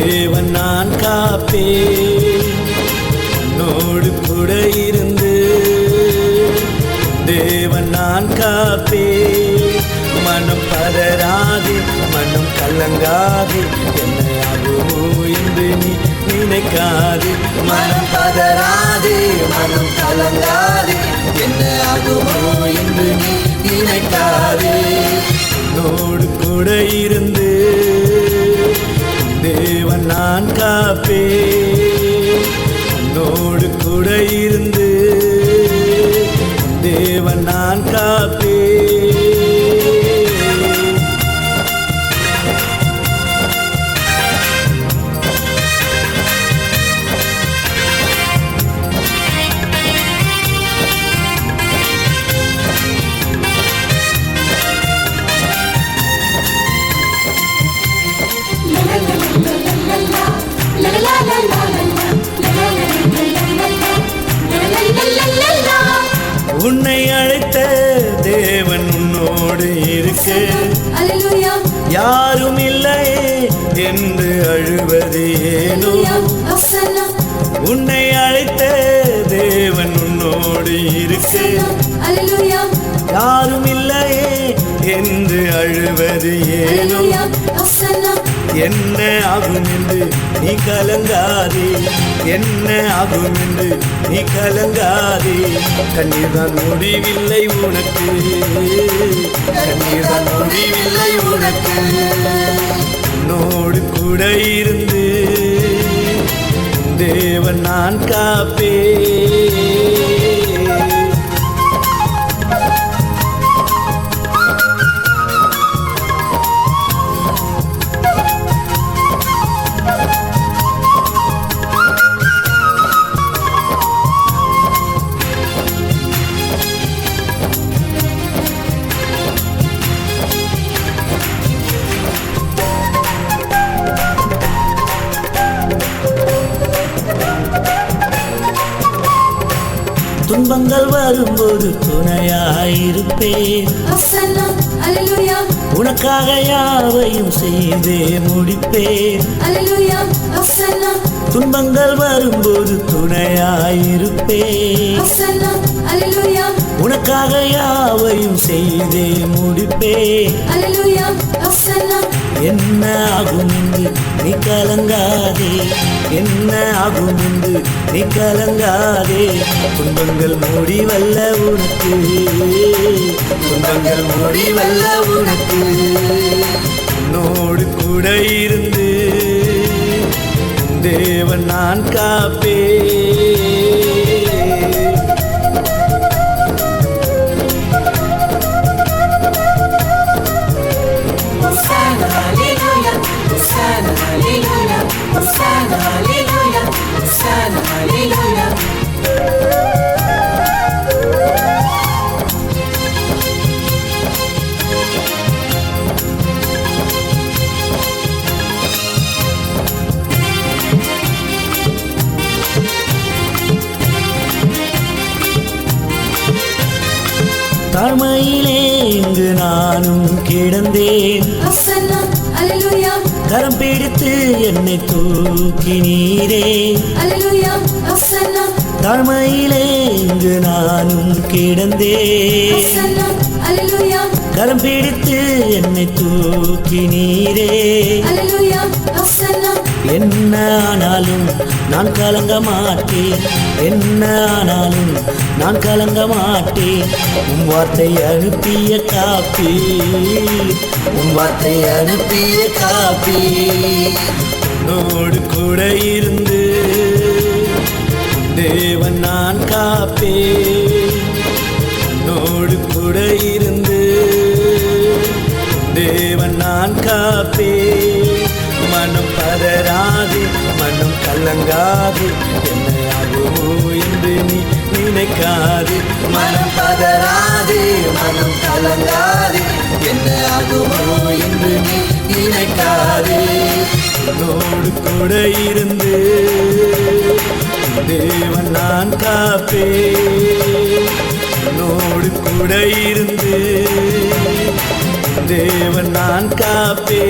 தேவன் நான் காப்பே உன்னோடு கூட இருந்து தேவன் நான் காப்பே மனம் பதறாது மனம் கலங்காது என்ன என்று நீ நினைக்காது. மனம் பதறாது மனம் கலங்காது என்ன ஆகுமோ என்று நீ நினைக்காது. உன்னோடு கூட இருந்து இருந்து. தேவன் நான் காத்து உன்னை அழைத்த தேவன் உன்னோடு இருக்கு. யாரும் இல்லையே என்று அழுவது ஏனோ. உன்னை அழைத்த தேவன் உன்னோடு இருக்கு. யாரும் இல்லையே என்று அழுவது ஏனோ. என்ன ஆகும் என்று நீ கலங்காதே. என்ன ஆகும் என்று நீ கலங்காதே. கண்ணீர் தான் முடிவில்லை உனக்கு. கண்ணீர் தான் முடிவில்லை உனக்கு. உன்னோடு கூட இருந்து தேவன் நான் காப்பே துன்பங்கள் வரும்போது துணையாயிருப்பேன். உனக்காக யாவையும் செய்தே முடிப்பேன். துன்பங்கள் வரும்போது துணையாயிருப்பேன். உனக்காக யாவையும் செய்தே முடிப்பேன். என்ன ஆகும் என்று நீ கலங்காதே. என்ன ஆகும் என்று நீ கலங்காதே. துன்பங்கள் மூடி வல்ல உனக்கு. துன்பங்கள் மூடி வல்ல உனக்கு. உன்னோடு கூட இருந்து தேவன் நான் காப்பே தாழ்மையிலே இங்கு நானும் கிடந்தேன். கரம் பிடித்து என்னை தூக்கி நீரே. தாழ்மையிலே இங்கு நானும் கிடந்தேன். கரம் பிடித்து என்னை தூக்கி நீரே. என்ன ஆனாலும் நான் கலங்க மாட்டேன். என்ன ஆனாலும் நான் கலங்க மாட்டேன். உன் வார்த்தை அனுப்பிய காப்பி. உன் வார்த்தை அனுப்பிய காப்பி. உன்னோடு கூட இருந்து தேவன் நான் காப்பே உன்னோடு கூட இருந்து தேவன் நான் காப்பே மனம் பத பதறாது மனம் கலங்காது. என்ன ஆகுமோ என்று நீ நினைக்காது. மனம் பதறாது மனம் கலங்காது. என்ன ஆகுமோ என்று நீ நினைக்காது. உன்னோடு கூட இருந்து தேவன் நான் காப்பே உன்னோடு கூட இருந்து தேவன் நான் காப்பே